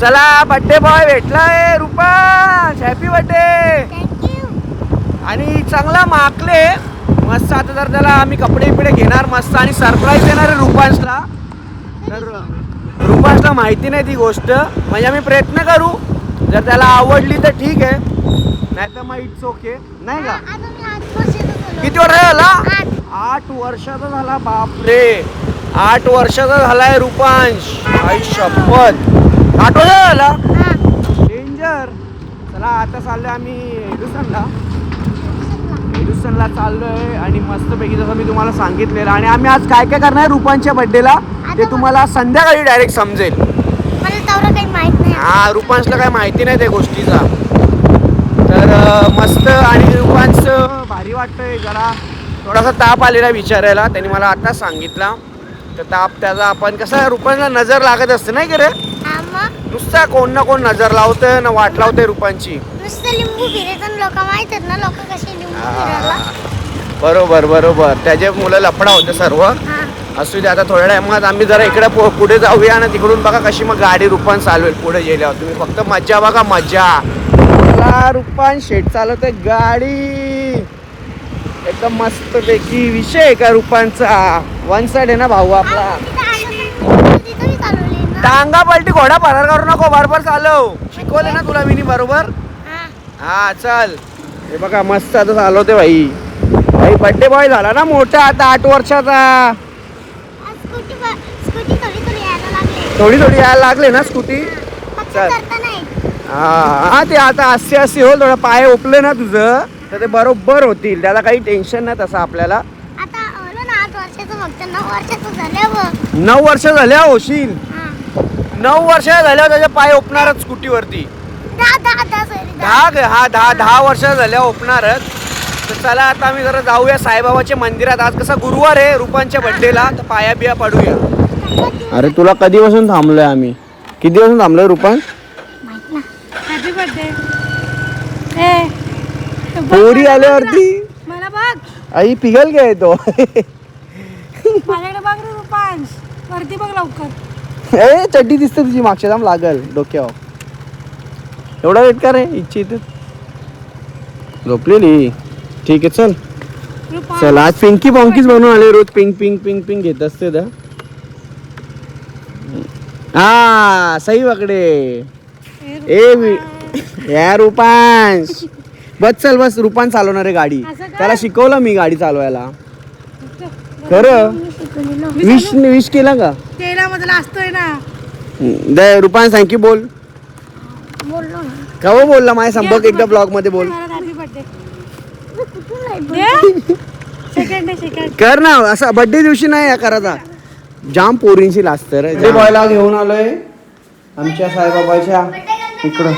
चला birthday boy भेटलाय Rupansh. Happy birthday thank you आणि चांगला माकले मस्त आता जर त्याला आम्ही कपडे बिपडे घेणार मस्त आणि सरप्राईज देणार आहे रुपांशला. तर रुपांशला माहिती नाही ती गोष्ट. म्हणजे आम्ही प्रयत्न करू. जर त्याला आवडली तर ठीक आहे. नाही तर मग इट्स ओके नाही का. किती वर्ष झाला? आठ. आठ वर्षाचा झाला बापरे. आठ वर्षाचा झालाय रुपांश. आई शपथ. वर्ष झाला. डेंजर चला आता चाललोय आम्ही एडुसनला. एडुसनला चाललोय आणि मस्तपैकी जसं मी तुम्हाला सांगितलेलं आणि आम्ही आज काय काय करणार आहे रुपांच्या बड्डेला ते तुम्हाला संध्याकाळी डायरेक्ट समजेल. काही हा रुपांशला काय माहिती नाही त्या गोष्टीचा. तर मस्त आणि रुपांश भारी वाटतंय जरा. थोडासा ताप आलेला विचारायला. त्यांनी मला आता सांगितला. तर ताप त्याचा आपण कसं रुपांशला नजर लागत असते नाही रे? नुसता कोण ना कोण नजर लावतंय ना वाट लावतंय रुपांची. नुसतं लिंबू फिरायचं लोक माहीत आहेत ना लोक कसे लिंबू फिरायला. बरोबर बरोबर. त्याचे मुलं लफडा होते सर्व. हा. असू दे आता थोड्या टायमात आम्ही जरा इकडे पुढे जाऊया ना तिकडून बघा कशी मग गाडी रुपान चालवेल पुढे गेल्यावर. तुम्ही फक्त मज्जा बघा मज्जा. रुपान शेट चालवत गाडी. एकदम मस्त पैकी विषय आहे का रुपांचा? वन साइड आहे ना भाऊ आपला. टांगा पलटी घोडा फरार करू नको बरोबर चालव. शिकवले ना तुला विनी बरोबर? हा. चल. हे बघा मस्त आता चालवते भाई भाई बड्डे बॉय झाला ना मोठा आता आठ वर्षाचा. थोडी थोडी यायला लागली. ना स्कूटी? चल. हा हा, ते आता असे असे हो थोडं पाय ओपले ना तुझं. तर ते बरोबर होतील. त्याला काही टेन्शन नाही तसं आपल्याला. आता बोलो ना आठ वर्षाचं फक्त नऊ वर्षाचं झालं नऊ वर्ष झाल्या होशील हा. नऊ वर्ष झाल्यावर त्याचे पाय ओपणारच स्कूटीवरती. दहा दहा दहा सॉरी दहा दहा ग- हा दहा दहा वर्ष झाल्या ओपणारच. तर चला आता आम्ही जरा जाऊया साईबाबाच्या मंदिरात. आज कसा गुरुवार आहे रुपांच्या बड्डेला तर पाया बिया पडूया अरे तुला कधीपासून थांबलोय आम्ही? किती दिवस थांबलोय रुपान माहीत ना हॅपी बर्थडे ए तो बघ पोरी आल्यावरती. मला बघ. आई पिघल काय तो. माझ्याकडे बघ रे रुपांश. वरती बघ लवकर. ए चड्डी दिसते तुझी मागच्या जाम लागल डोक्यावर. एवढा वेट का रे इच्छा इथे. झोपलेली. ठीक आहे चल. रुपांश. चल आज पिंकी बॉंकीच बनवून आले रोज पिंक पिंक पिंक पिंक घेत असते तर. हा सही वाकडे ए, ए वि- या रुपांश. बस चल बस रुपान चालवणार आहे गाडी. असं का? त्याला शिकवलं मी गाडी चालवायला. खरं? विश विश केला का? तेलामधला असतोय ना. दे रुपान थँक्यू बोल. बोललो ना. कवा बोलला? माझ्या संपर्क एकदा ब्लॉगमध्ये बोल. हॅपी बर्थडे कुठून नाही बोललो. सेकंड डे सेकंड कर ना असा बर्थडे दिवशी नाही या करायचा. जाम पोरींशी लाजत रे बॉयला घेऊन आलोय. आमच्या साईबाबाच्या. इकडं.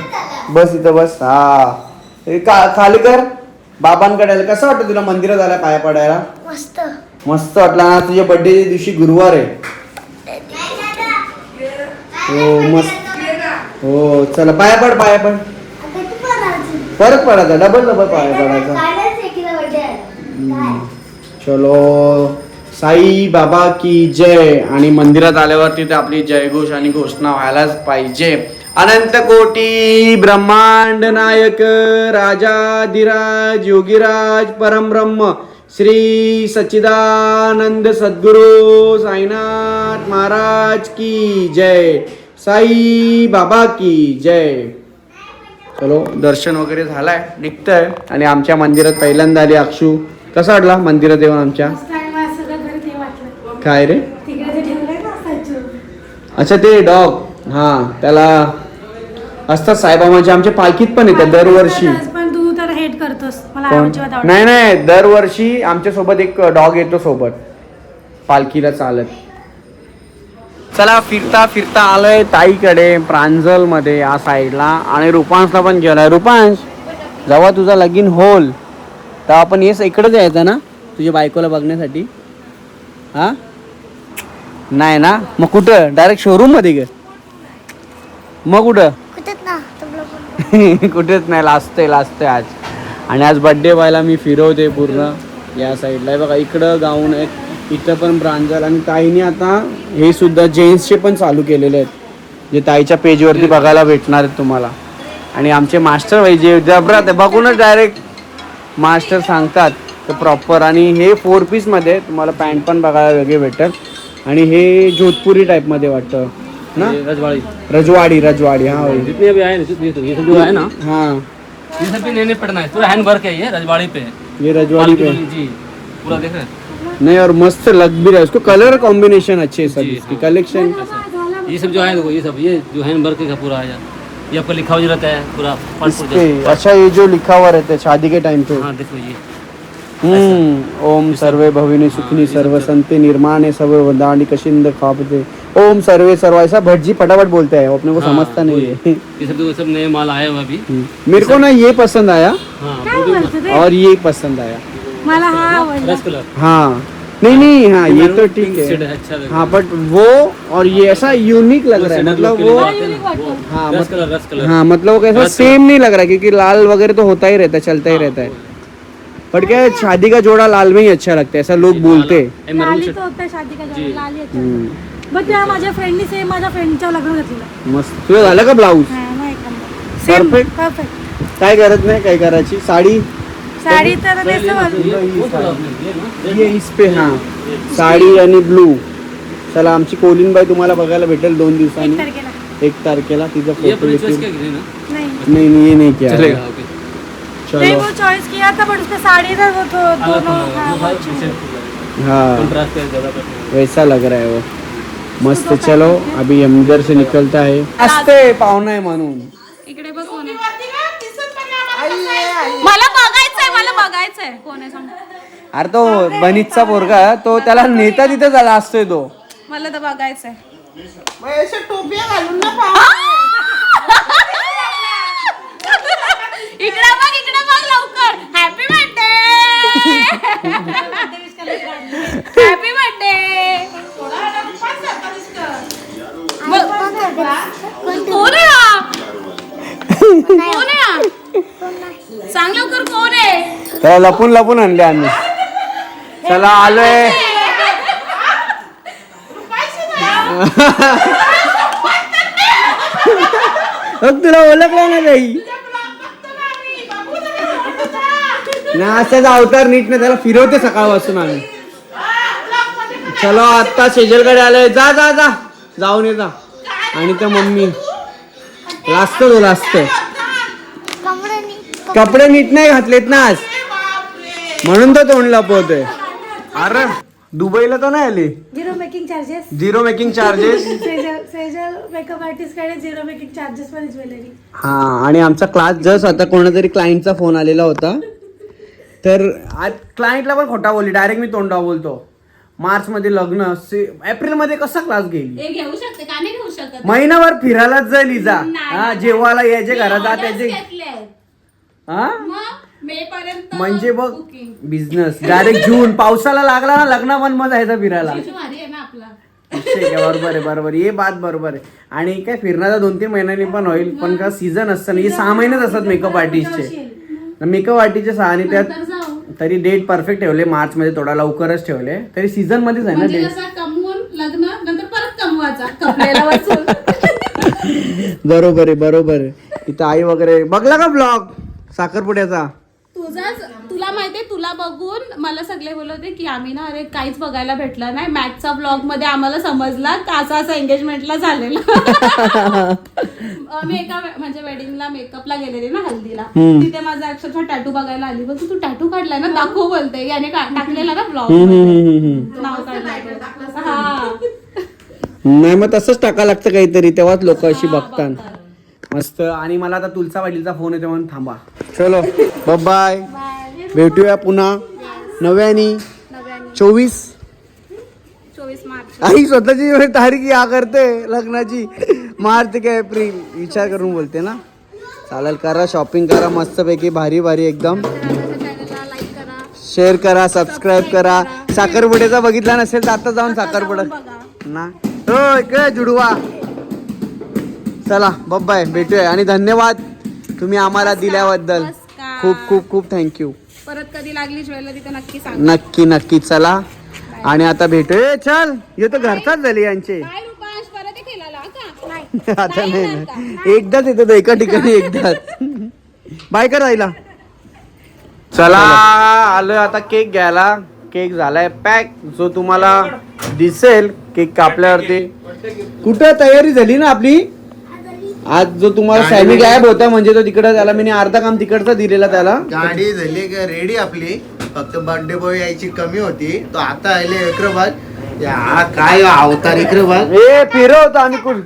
बस इथं बस. हा. हे का खाली कर. बाबांकडे आलं. कसं वाटतं तुला मंदिरात आल्या पाया पडायला? मस्त. मस्त वाटलं. ना तुझ्या बर्थडे दिवशी गुरुवार आहे. हो मस्त. हो चला पाया पड पाया पड. परत पडायचा डबल डबल पाया पडायचा. चलो. साई बाबा की जय. आणि मंदिरात आल्यावर तिथे आपली जयघोष आणि घोषणा व्हायलाच पाहिजे. अनंत कोटी ब्रह्मांड नायक राजाधिराज योगीराज परमब्रह्म श्री सच्चिदानंद सद्गुरु साईनाथ महाराज की जय साई बाबा की जय. चलो दर्शन वगैरे झालाय निघतंय. आणि आमच्या मंदिरात पहिल्यांदा आली अक्षू. कसा वाटला मंदिरात येऊन आमच्या? काय रे? अच्छा ते डॉग. हा त्याला असतात साईबाबाच्या आमच्या पालखीत पण येतात दरवर्षी. पण तू तर हेट करतोस. मला कोण? अजिबात आवडत नाही नाही दरवर्षी आमच्यासोबत एक डॉग येतो सोबत. पालखीला चालत. चला फिरता फिरता आलोय ताईकडे प्रांजलमध्ये या साईडला. आणि रुपांशला पण गेलाय. रुपांश जेव्हा तुझा लगीन होल तेव्हा आपण येस इकडेच यायचं ना तुझ्या बायकोला बघण्यासाठी. हा? नाही ना? मग कुठं? डायरेक्ट शोरूममध्ये ग. मग कुठं? कुठेच नाही लाजतंय लाजतंय आज. आणि आज बड्डे व्हायला मी फिरवते पूर्ण या साईडला बघा इकडं गाऊन आहेत इथं पण ब्रांजल आणि ताईने आता हे सुद्धा जेंट्सचे पण चालू केलेले आहेत. जे ताईच्या पेजवरती बघायला भेटणार आहेत तुम्हाला. आणि आमचे मास्टर भाई जे जबरात बघूनच डायरेक्ट मास्टर सांगतात तर प्रॉपर आणि हे फोर पीसमध्ये तुम्हाला पॅन्ट पण बघायला वेगळे भेटतात. आणि हे जोधपुरी टाईपमध्ये वाटतं. ना? रजवाड़ी। रजवाडी रजवाडी हा भाई। जितने अभी आए जितने ये सब जो है ना हाँ। ये सब भी नए पटना है। पूरा हैंड वर्क है ये रजवाड़ी पे। ये रजवाड़ी पे। जी। पूरा देख रहे नहीं और मस्त लग भी रहा है। उसको कलर कॉम्बिनेशन अच्छे सब इसकी हाँ। कलेक्शन ये सब जो है देखो ये सब ये जो हैंड वर्क का पूरा है ये आपका लिखा हुआ रहता है पूरा अच्छा ये जो लिखा हुआ रहता है शादी के टाइम पे। हाँ देखो ये। हम्म ओम सर्वे भविनी सुखनी सर्व संते निर्माण सर्व वदानी कशिंद खापते। ओम सर्वे सर्व ऐसा भटजी फटाफट बोलते हैं अपने को हाँ, समझता नहीं है। ये सब देखो सब नए माल आए हुए अभी। हम्म। मेरे को ना ये पसंद आया। हाँ ते और ये पसंद आया। मला हा हाँ। नहीं नहीं हाँ ये तो ठीक है। है अच्छा हाँ बट वो और ये ऐसा यूनिक लग रहा है मतलब वो हाँ रस मत- कलर रस कलर हाँ मतलब वो कैसा सेम नहीं लग रहा है क्योंकि लाल वगैरह तो होता ही रहता है चलता ही रहता है। बट क्या शादी का जोड़ा लाल में ही अच्छा लगता है ऐसा लोग बोलते हैं। ये मरून लाली शर्ट तो होता शादी का. जोडा, लाली अच्छा हम्म. बट त्या माझ्या फ्रेंडनी सेम माझ्या फ्रेंडच्या लग्न घातलेलं. मस्त. तुझं झालं का ब्लाऊज हा सेम. परफेक्ट काय गरज नाही काय करायची? साडी? साडी तर. ये इस पे हाँ. साडी आणि ब्लू चला आमची कोलिनबाई तुम्हाला बघायला भेटेल दोन दिवसांनी. एक तारखेला. तिचा फोटो नाही. नहीं नहीं नहीं वो चॉइस किया था बट उसका साड़ी ना वो तो दोनों हाँ, वैसा लग रहा है वो। मस्त चलो अभी हम इधर से निकलता है। असते पाहुणा आहे म्हणून। इकडे बघ कोण आहे. मला बघायचंय मला बघायचंय. कोण आहे सांग. अरे तो बनीतचा पोरगा आहे, तो त्याला नेता तिथे झाला असतोय तो. मला तर बघायचंय. इकडे बघ इकडे बघ लवकर. हॅपी बर्थडे हॅपी बर्थडे कोण आहे हा? कोण आहे हा? सांग लवकर कोण आहे? त्याला लपून लपून आणले आम्ही. चला आलोय. तुला ओळखला ना काही ना असाच अवतार नीट नाही त्याला फिरवते सकाळपासून आम्ही. चलो आत्ता सेजलकडे आलोय. जा जा जा. जाऊन ये जा. आणि त्या मम्मी. लाजत तो कमरेनी कपडे नीट नाही घातलेत ना आज. म्हणून तो तोंड लपवतोय अरे दुबईला तर नाही आले? Zero making charges zero making charges Sejal Sejal makeup आर्टिस्टकडे zero making charges मध्ये ज्वेलरी हा आणि आमचा क्लास जस्ट आता कोणातरी क्लायंटचा फोन आलेला होता. तर आज क्लायंटला पण खोटा बोलली. डायरेक्ट मी तोंडा बोलतो. मार्च मध्ये लग्न एप्रिलमध्ये कसा क्लास घेईल हे घेऊ शकते का? नाही घेऊ शकत. महिनाभर फिरायलाच जाईल लिजा नाही. हा जेवायला यायचे घरात जा त्याचे. हा मग मे पर्यंत म्हणजे बघ booking. बिझनेस डायरेक्ट जून पावसाला लागला ना लग्न पण मग जायचं फिरायला. जीजू भारी आहे ना आपला. ठीक आहे बरोबर आहे बरोबर आहे. हे बात बरोबर आहे. आणि काय फिरण्याचा दोन तीन महिन्यांनी पण होईल पण का सीझन असतं ना. हे सहा महिनेच असतात मेकअप आर्टिस्टचे मेकअप आर्टिस्टचे सहा आणि त्यात जाऊ. तरी डेट परफेक्ट ठेवले मार्च मध्ये थोडा लवकरच ठेवले. तरी सीझन मध्येच आहे ना म्हणजे डेट कसं कमवून लग्न नंतर परत कमवायचा कपड्याला वाचून बरोबर आहे बरोबर आहे. इथं आई वगैरे बघला का ब्लॉग साखरपुड्याचा? तुझाच तुला माहितीये तुला बघून मला सगळे बोलत होते की आम्ही ना अरे काहीच बघायला भेटलं नाही. मॅथचा ब्लॉगमध्ये आम्हाला समजला का असा असा एंगेजमेंटला झालेला. मी एका वे- म्हणजे वेडिंगला मेकअपला गेलेली ना हल्दीला. तिथे माझा अक्षरशः टॅटू बघायला आली. बघ तू टॅटू काढलाय ना दाखव बोलते. याने का- टाकलेला ना ब्लॉग नाव काढलं हा. नाही मग तसंच टाका लागतं काहीतरी. तेव्हाच लोक अशी बघतात. मस्त. आणि मला आता तुलचा पाटीलचा फोन येतो म्हणून थांबा. चलो बाय भेटूया पुन्हा. नव्यानी चोवीस? आई स्वतःची तारीख या करते लग्नाची. मार्च का एप्रिल. विचार करून बोलते ना. चालेल करा शॉपिंग करा मस्तपैकी भारी भारी एकदम. चॅनलला लाईक करा शेअर करा. सबस्क्राईब करा साखरपुड्याचा बघितला नसेल तर आता जाऊन साखरपुडा. बघा. ना? हो इकडे जुडवा. चला बाय भेटूया. आणि धन्यवाद तुम्ही आम्हाला दिल्याबद्दल. नमस्कार. खूप खूप खूप थँक्यू परत कधी लागली ज्वेलरी तर नक्की सांग. नक्की नक्की. चला. आणि आता भेटू ए चल. हे तर घरचाच झाली यांचे. काय रुपाश परत एक खेळाला का? नाही आता नाही ना एकदाच येतो तो एका ठिकाणी एकदाच. बाय कर राहिला चला आलोय आता केक घ्यायला. केक झालाय पॅक. जो तुम्हाला दिसेल केक कापल्यावरती कुठं तयारी झाली ना आपली? आज जो तुम्हाला सॅमी गायब होता म्हणजे तो तिकडं त्याला मी अर्धा काम तिकडचा दिलेला त्याला. गाडी झाली का रेडी आपली. फक्त बर्थडे बॉय यायची कमी होती. तो आता आले विक्रमबाग या काय अवतार विक्रमबाग ए फिरवतो आम्ही कुठ?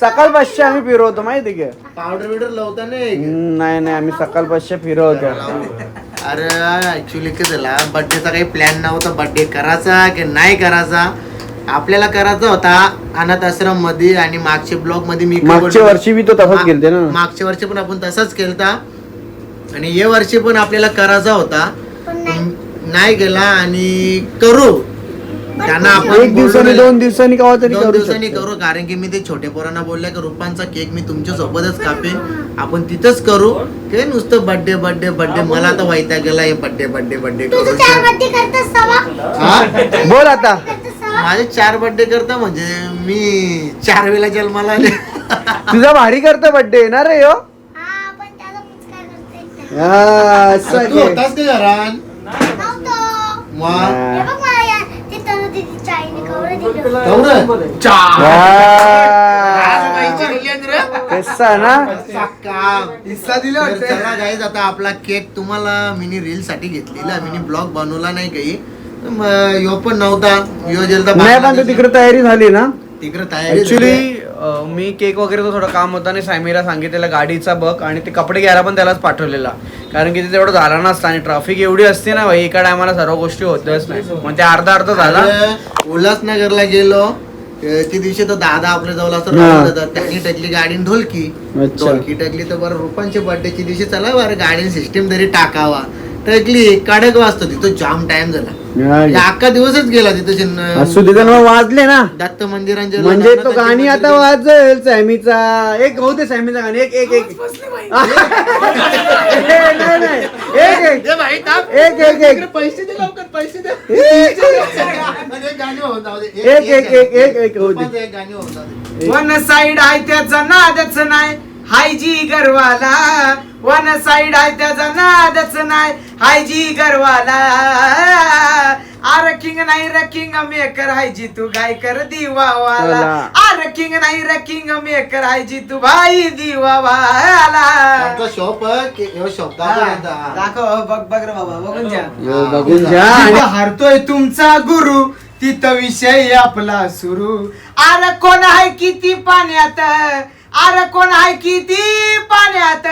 सकाळपाशी आम्ही फिरवतो माहिती का? पावडर बिवडर लावता नाही हम्म, नाही नाही आम्ही सकाळपाशी फिरवतो अरे ऍक्च्युली काय झाला? बर्थडेचा काही प्लॅन नव्हता. बर्थडे करायचा की नाही करायचा? आपल्याला करायचा होता अनाथ आश्रममध्ये आणि मागच्या ब्लॉगमध्ये मी मागच्या वर्षी बी तो तसाच केलते ना? मागच्या वर्षी पण आपण तसाच केलता. आणि या वर्षी पण आपल्याला करायचा होता. पण नाही. गेला आणि करू. त्यांना आपण एक दिवसाने दोन दिवसांनी कवा तरी दोन करू दिवसांनी. करू कारण की मी ते छोटे पोरांना बोलले की रुपांचा केक मी तुमच्या सोबतच कापेन. आपण तिथंच करू. ते नुसतं बर्थडे बर्थडे बर्थडे मला तर वाईटा गेला हे बर्थडे बर्थडे बर्थडे हा? बोल आता. माझे चार बर्थडे करता म्हणजे मी चार वेळेला जन्माला आले तुझा भारी करता बर्थडे येणार रे हो हा पण त्याला कुछ काय करता येत नाही हा, असं तू घे. होतास ते घरान नव्हतं. मग हे. बघ मला या ते तनु दीदी चाईने कवडं दिलं तेवढं? हा. कसा ना? काम. तर चला guys, आता आपला केक तुम्हाला मिनी रील साठी घेतलेला. मिनी ब्लॉग बनवला नाही काही. म, ह्यो पण नव्हता. ह्यो गेलता नाही पण तू तिकडे तयारी झाली ना. तिकडे तयारी ऍक्च्युली झाली. मी केक वगैरे थोडं काम होतं आणि सॅमीला सांगितलेलं गाडीचा बघ आणि ते कपडे घ्यायला पण त्यालाच पाठवलेला. कारण की ते तेवढं झालं नसतं आणि ट्रॅफिक एवढी असते ना भाई एका टायमाला सर्व गोष्टी होतच नाही. मग ते अर्धा अर्धा झाला. उल्हासनगरला गेलो. ती दिवशी तो दादा आपल्या जवळ असं. राहत होता त्यांनी टाकली गाडी न ढोलकी. ढोलकी टाकली तर बरं रुपांची बर्थडेची दिवशी चला बरं गाडी सिस्टीम तरी टाकावा. टाकली कडक वाजतो तिथं जाम टाइम झाला. म्हणजे अख्खा दिवसच गेला तिथं चिन्ह- असू दे वाजले ना. दत्त मंदिरांचे म्हणजे तो गाणी आता वाजेल सॅमीचा. एक होऊ दे सॅमीचा गाणी. एक एक एक. ए, नाही, नाही. एक एक. एक एक एक. पैसे दे लवकर पैसे दे. एक एक गाणी होऊन जाऊ दे. एक एक एक एक एक होऊ दे. रुपांचं एक गाणी होऊन जाऊ दे. वन साइड आहे त्याचा नादच नाही. हाय जी गरवाला वन साइड आहे त्याचा नादच नाही. हाय जी गरवाला आर किंग नाही रकिंग मेकर हाय जी तू गाय कर दिवावाला आर किंग नाही रकिंग मेकर हाय जी तू भाई दिवावाला. आमचा शॉप दाखव. दाखव बघ बघ रे बाबा बघून घ्या बघून आणि हारतोय तुमचा गुरु तिथं विषय आपला सुरू. आर कोण आहे किती पाण्यात? आर कोण आहे किती पाण्यात?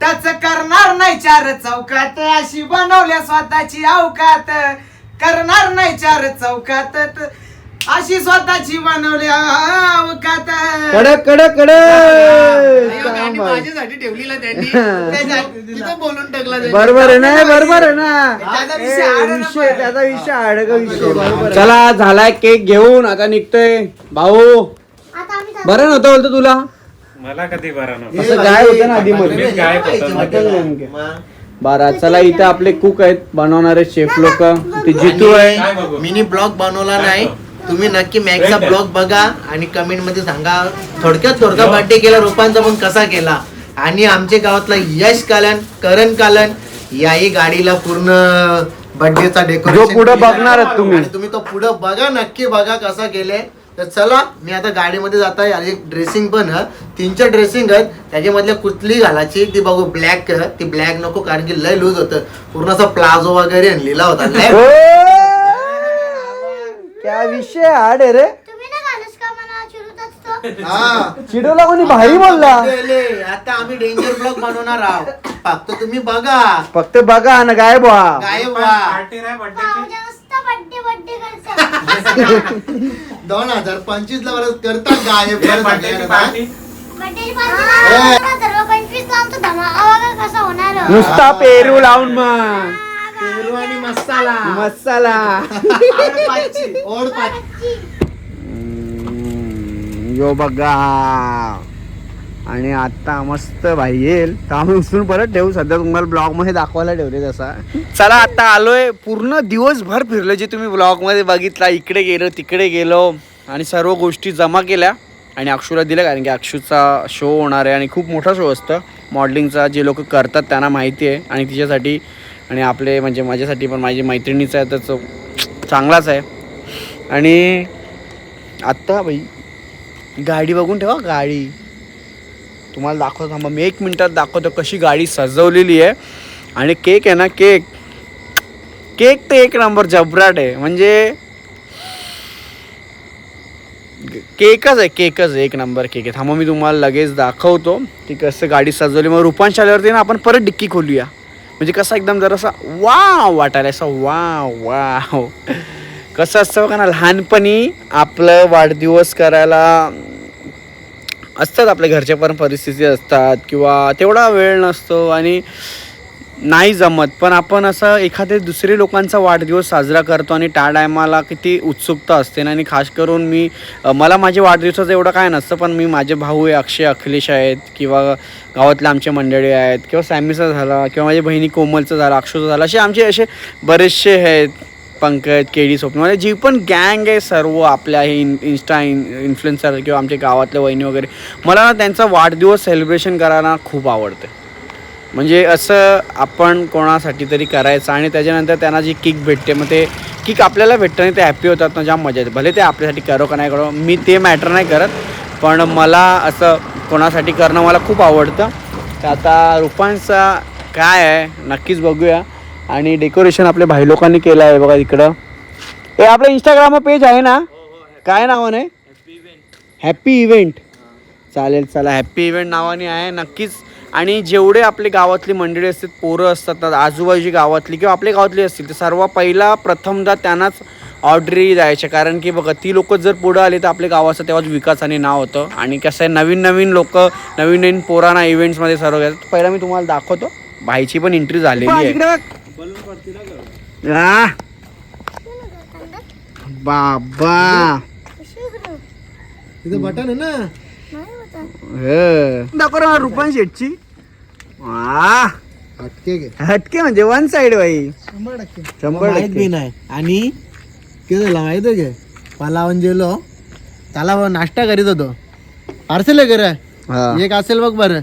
त्याच करणार नाही चार चौकात. अशी बनवल्या स्वतःची अवकात. करणार नाही चार चौकात. अशी स्वतःची बनवल्या अवकात. कडक कडक गाणी कडक माझ्यासाठी ठेवलेला त्यांनी. त्याच्यात तिथं बोलून टाकला त्यांनी. बरोबर आहे ना बरोबर आहे ना. त्याचा ए, विषय आड नको विषय त्याचा चला झालाय केक घेऊन. आता निघतोय. भाऊ. बरं नव्हतं बोलतो तुला? मला कधी बरं नव्हतं. असं गायब होतं ना आधी मध्ये. गायब होतो. नेमकं. बरं चला इथे आपले कुक आहेत बनवणारे शेफ लोक. ते जितू आहे. मिनी ब्लॉग बनवला नाही. तुम्ही नक्की मॅक्सचा ब्लॉग बघा आणि कमेंटमध्ये सांगा. थोडक्यात थोडका बर्थडे केला रुपांचा पण कसा केला? आणि आमच्या गावातला यश कालन करण कालन याही गाडीला पूर्ण बर्थडेचा डेकोरेशन जो पुढं बघणार आहात तुम्ही. तुम्ही तो पुढं बघा नक्की बघा कसा केले तर चला मी आता गाडीमध्ये जात आहे आणि एक ड्रेसिंग पण तीन चार ड्रेसिंग आहेत. त्याच्यामधल्या कुठली घालायची ती बघू ब्लॅक ती ब्लॅक नको कारण की लय लूज होतं. पूर्ण असा प्लाझो वगैरे आणलेला होता. लय विषय आड रे तुम्ही ना घालूस का मला चिरूतच तो हा. चिडवला कोणी? भारी बोलला. गेले. आता आम्ही डेंजर ब्लॉग बनवणार आहोत. फक्त तुम्ही बघा. फक्त बघा ना गायब व्हा. गायब व्हा. पार्टी नाही बर्थडे दोन हजार पंचवीस ला परत करतात गायब. परत. पार्टी नुसता पेरू लावून मग. पेरू आणि मसाला. मसाला. पाच यो बघा. आणि आता मस्त भाई येईल. तर आम्ही उचलून परत ठेवू. सध्या तुम्हाला ब्लॉगमध्ये दाखवायला ठेवले तसा. चला आता आलोय. पूर्ण दिवसभर फिरलो जे तुम्ही ब्लॉगमध्ये बघितला. इकडे गेलो तिकडे गेलो. आणि सर्व गोष्टी जमा केल्या. आणि अक्षूला दिलं कारण की अक्षूचा शो होणार आहे. आणि खूप मोठा शो असतं. मॉडलिंगचा जे लोक करतात त्यांना माहिती आहे. आणि तिच्यासाठी आणि आपले म्हणजे माझ्यासाठी पण माझी मैत्रिणीचं आहे तर तो चांगलाच आहे. आणि आत्ता बाई गाडी बघून ठेवा गाडी. तुम्हाला दाखवतो थांबा मी एक मिनटात दाखवतो कशी गाडी सजवलेली आहे. आणि केक आहे ना केक. केक ते एक नंबर जबराट आहे. म्हणजे केकच आहे केकच आहे एक नंबर केक आहे. थांबा मी तुम्हाला लगेच दाखवतो. ती कसं गाडी सजवली. मग रुपांश आल्यावरती ना आपण परत डिक्की खोलूया. म्हणजे कसं एकदम जरासा वाव वाटायला असं वाव वाव. कसं असतं बघा ना लहानपणी आपलं वाढदिवस करायला असतात आपल्या घरच्या पण परिस्थिती असतात किंवा तेवढा वेळ नसतो आणि नाही जमत. पण आपण असं एखाद्या दुसरे लोकांचा वाढदिवस साजरा करतो आणि त्या टायमाला किती उत्सुकता असते ना. आणि खास करून मी मला माझ्या वाढदिवसाचं एवढं काय नसतं पण मी माझे भाऊ आहे अक्षय अखिलेश आहेत किंवा गावातले आमचे मंडळी आहेत किंवा सॅमीचा झाला किंवा माझ्या बहिणी कोमलचं झालं अक्षूचं झालं असे आमचे असे बरेचसे आहेत. पंकज केडी स्वप्न. म्हणजे जी पण गँग आहे सर्व आपल्या हे इन इन्स्टा इन इन्फ्लुएन्सर किंवा आमच्या गावातले वहिनी वगैरे मला ना त्यांचा वाढदिवस सेलिब्रेशन करायला खूप आवडतं. म्हणजे असं आपण कोणासाठी तरी करायचं आणि त्याच्यानंतर त्यांना जी किक भेटते मग ते किक आपल्याला भेटतं आणि ते हॅप्पी होतात ना जाम मजा येते. भले ते आपल्यासाठी करो का नाही करो मी ते मॅटर नाही करत. पण मला असं कोणासाठी करणं मला खूप आवडतं. तर आता रुपांचा काय आहे नक्कीच बघूया. आणि डेकोरेशन आपल्या भाई लोकांनी केलं आहे बघा इकडं. हे आपलं इंस्टाग्राम पेज आहे ना? काय नावाने हॅप्पी इव्हेंट चालेल चला. हॅप्पी इव्हेंट नावाने आहे नक्कीच. आणि जेवढे आपले गावातली मंडळी असतात पोरं असतात ना, आजूबाजूची गावातली किंवा आपल्या गावातली असतील तर सर्व पहिला प्रथमदा त्यांनाच ऑर्डरी द्यायच्या कारण की बघा ती लोक जर पुढं आली तर आपल्या गावाचं तेव्हाच विकास आणि नाव होतं. आणि कसं आहे नवीन नवीन लोक नवीन नवीन पोरांना इव्हेंट्समध्ये सर्व घेतात. पहिला मी तुम्हाला दाखवतो. भाईची पण एंट्री झालेली आहे. आ, बाबा. तिथं बटन आहे ना? हे. रुपन शेटची. वा हटके घे. हटके म्हणजे वन साइड बाई. शंभर टक्के. शंभर माहीत टक्के. बी नाही. आणि? ते झालं माहीत आहे गेलो त्याला नाश्ता करीत होतो. पार्सल हा. एक असेल बघ बरं.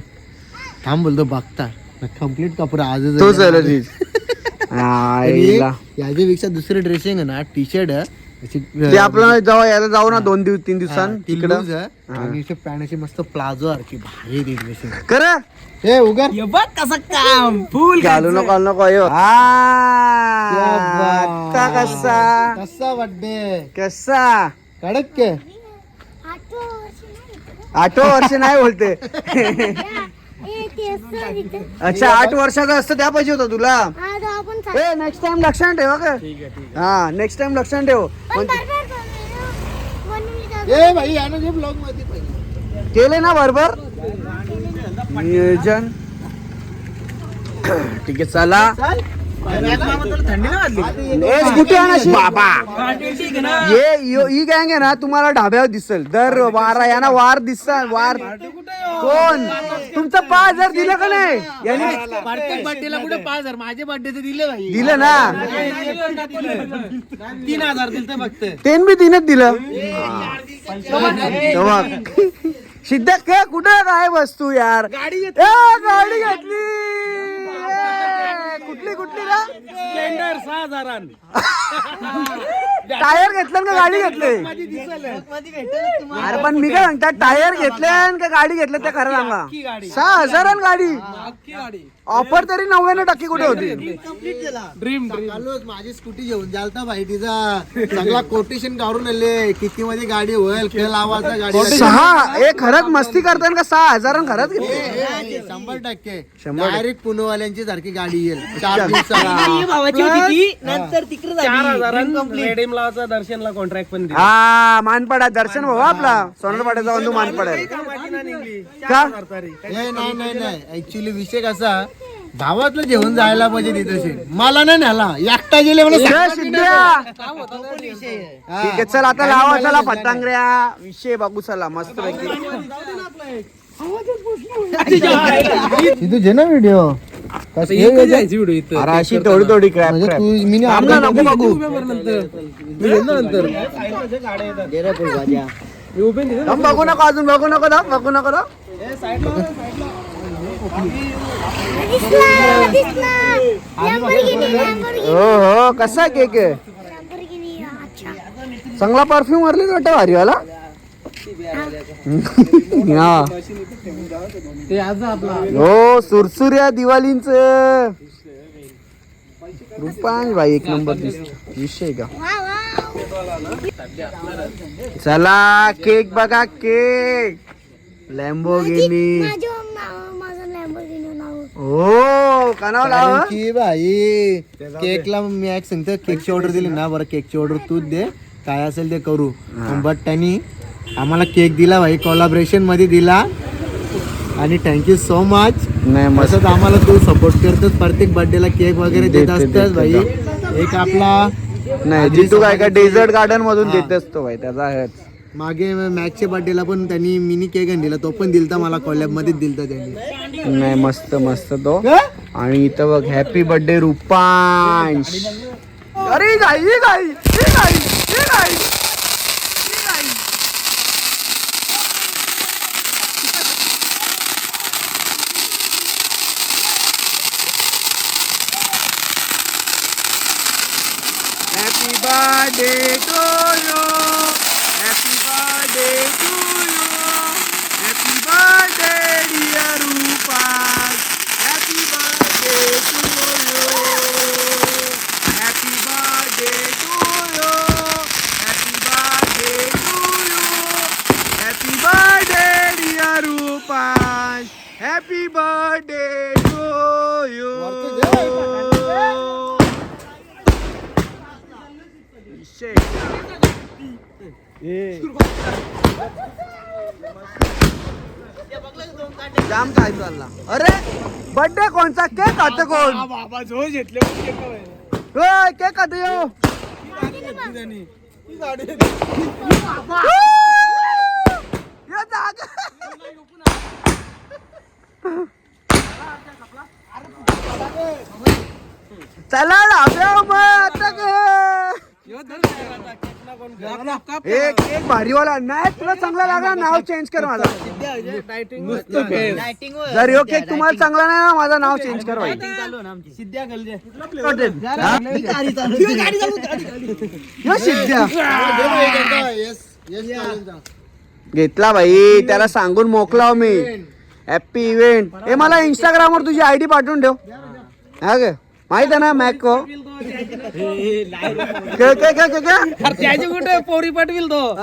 थांब बोलतो बघता. कंप्लीट कपडा आजच तीच एक आईला. याच्यापेक्षा दुसरं ड्रेसिंग ना टी शर्ट ते आपलं जाऊ याला जाऊ ना दोन दिवस तीन दिवसां तिकडं अशी मस्त प्लाझो सारखी भारी ती ड्रेसिंग कर हे उगा कसं काम फुल घालू नको घालू नको. आता कसा? कसा बड्डे? कसा? कडक के. आठवं वर्ष नाही आठ वर्ष नाही बोलते. अच्छा आठ वर्षाचा असतं त्या पाहिजे होतं तुला. ए नेक्स्ट टाइम लक्षात ठेव का हा नेक्स्ट टाइम लक्षात ठेव. ए भाई यानं जे ब्लॉगमध्ये केले ना बरोबर? नियोजन. ठीक आहे चला. बाबा. ये यो- ही गँग आहे ना तुम्हाला ढाब्यावर दिसल. दर वारा यांना वार दिसल वार. कोण? तुमचं पाच हजार दिलं का नाही? यांनी प्रत्येक बर्थडेला कुठे पाच हजार माझे बर्थडेचे दिले भाई दिलं ना. तीन हजार फक्त तेन बी तिनेच दिलं. तेव्हा काय कुठं काय वस्तू यार? गाडी गाडी घेतली. ए, कुठली कुठली का स्प्लेंडर सहा हजारान टायर घेतलं का गाडी घेतली? अरे पण मी काय म्हणतात टायर घेतले का गाडी घेतलं ते खरं सांगा. सहा हजारान गाडी. ऑफर तरी नव्याण्णव टक्के कुठे होती? ड्रीम माझी स्कूटी घेऊन जालता भाई तिचा चांगला कोटेशन काढून आले किती मध्ये गाडी होईल खेळ लावायचा गाडी सहा ए खरंच मस्ती करताय का सहा हजारान खरंच घेतली? शंभर टक्के. शंभर डायरेक्ट पुणेवाल्यांची सारखी गाडी येईल. चार दिवसाला भावाची होती ती. नंतर तिकडे चार दर्शनला कॉन्ट्रॅक्ट पण दिला. हा मानपाडा दर्शन भाऊ आपला. सोनरपाड्याचा बंधू मानपाडा. का नाही नाही नाही. ऍक्च्युली विषय कसा भावातलं जेवण जायला पाहिजे तिथे मला नाही न्याला एकटा गेले मला जय सिद्ध्या! ठीक आहे चल आता लावा चला पतंगऱ्या. विषय बघू चला मस्त पैकी. तिथे जे ना व्हिडिओ अरे अशी थोडी थोडी क्रॅप म्हणजे क्रॅप. तू मी थांब ना, नको बघू नंतर. थांब, बघू नको अजून बघू नको थांब, बघू नको थांब. दिसला दिसला Lamborghini, Lamborghini, हो हो कसा केक? आहे Lamborghini, अच्छा. चांगला परफ्यूम मारली वाटतं भारीवाला. हा. हो सुरसुर्या दिवाळींच. रुपांश भाई एक नंबर दिसतो. विषय का? वा वा चला केक बघा केक. लॅम्बोगिनी माझ्या माझं Lamborghini. नाव हो लावा कारण की भाई केकला मी एक सांगतो केकची ऑर्डर दिली ना बरं केकची ऑर्डर तूच दे. काय असेल ते करू. बट त्यांनी आम्हाला केक दिला भाई कोलाब्रेशनमध्ये दिला. आणि थँक्यू सो मच नाही मस्त. असंच आम्हाला तू सपोर्ट करतोस. प्रत्येक बर्थडेला केक वगैरे देत देते, असतस देते, भाई. एक आपला नाही जितू काय का डेझर्ट गार्डन मधून देत असतो भाई त्याचा आहेच. मागे मॅचच्या बर्थडेला पण त्यांनी मिनी केक दिला तो पण दिलता मला कोलॅब मध्येच दिलता त्यांनी. नाही मस्त मस्त तो. आणि इथं बघ हॅपी बर्थडे रुपांश. अरे गाई गाई. Birthday to खात कोण? बाबा जो घेतले खात यो. चला लाव्या मग आता काय? एक एक भारीवाला नाही तुला चांगला लागला नाव चेंज कर माझा. जर यो केक तुम्हाला चांगला नाही ना माझं नाव चेंज कर भाई यो सिद्ध्या. घेतला भाई त्याला सांगून मोकलाव मी. हॅपी इव्हेंट हे मला इंस्टाग्राम वर तुझी आयडी पाठवून ठेव. हा ग. माहीत आहे ना मॅको काय काय काय काय काय त्याची कुठे? पोरी पाठविल तो.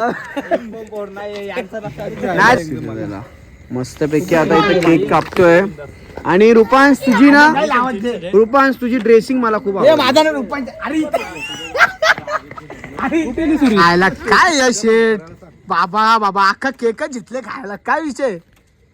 नाही मस्त पैकी आता इथे केक कापतोय. आणि रुपांश तुझी ना? रुपांश तुझी ड्रेसिंग मला खूप आवडली. माझा ना रुपांच अरे. खायला काय या शेट बाबा बाबा अख्खा केकच जितले खायला. काय विषय?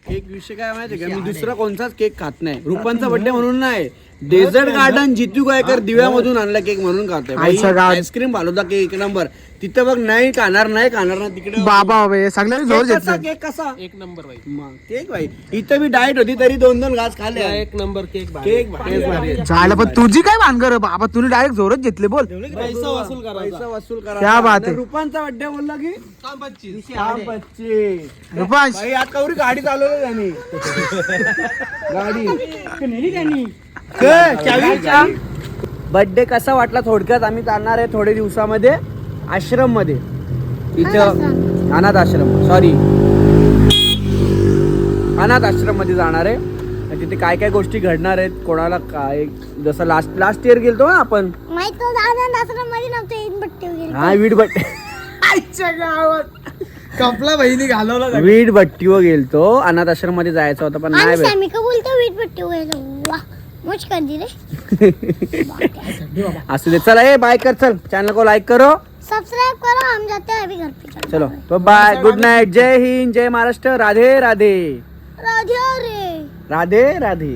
केक विषय काय माहिती का? मी दुसरा कोणताच केक खात नाही. रुपांचा बर्थडे म्हणून नाही. डेझर्ट गार्डन जितू गायकर दिव्यामधून आणला केक म्हणून खातोय. आईस्क्रीम फालुदा केक एक नंबर. तिथं बघ नाही खाणार नाही खाणार ना तिकडे बाबा सगळ्यांनी केक कसा एक नंबर भाई मग केक भाई इथं मी डाएट होती तरी दोन दोन घास खाल्ले. एक नंबर केक केक झालं पण तुझी काय भानगर बाबा तुम्ही डायरेक्ट जोरच घेतले बोल. पैसा वसूल करायचा. पैसा वसूल करा क्या बात आहे. रुपांचा बड्डे बोलला की? रुपांश. भाई आज कवरी गाडी चालवली त्यांनी. गाडी. बर्थडे कसा वाटला? थोडक्यात आम्ही चालणार आहे थोडे दिवसामध्ये आश्रममध्ये इथं अनाथ आश्रम. सॉरी अनाथ आश्रममध्ये जाणार आहे. आणि तिथे काय काय गोष्टी घडणार आहेत कोणाला काय जसं लास्ट लास्ट इयर गेलतो ना आपण. नव्हते एक बट्टे वगैरे हा वीड बट्टी. कपला बहिणी घालवला वीड भट्टीवर गेलतो. अनाथ आश्रममध्ये जायचं होतं पण नाही बोलतो वीट बट्टे वगैरे वाह मुझ कर दी रे। असू दे चला ए बाय कर चल. चॅनल को लाईक करो. सब्सक्राइब करो हम जाते हैं अभी घर पे चलो तो बाय गुड नाईट जय हिंद जय महाराष्ट्र. राधे राधे. राधे रे। राधे राधे.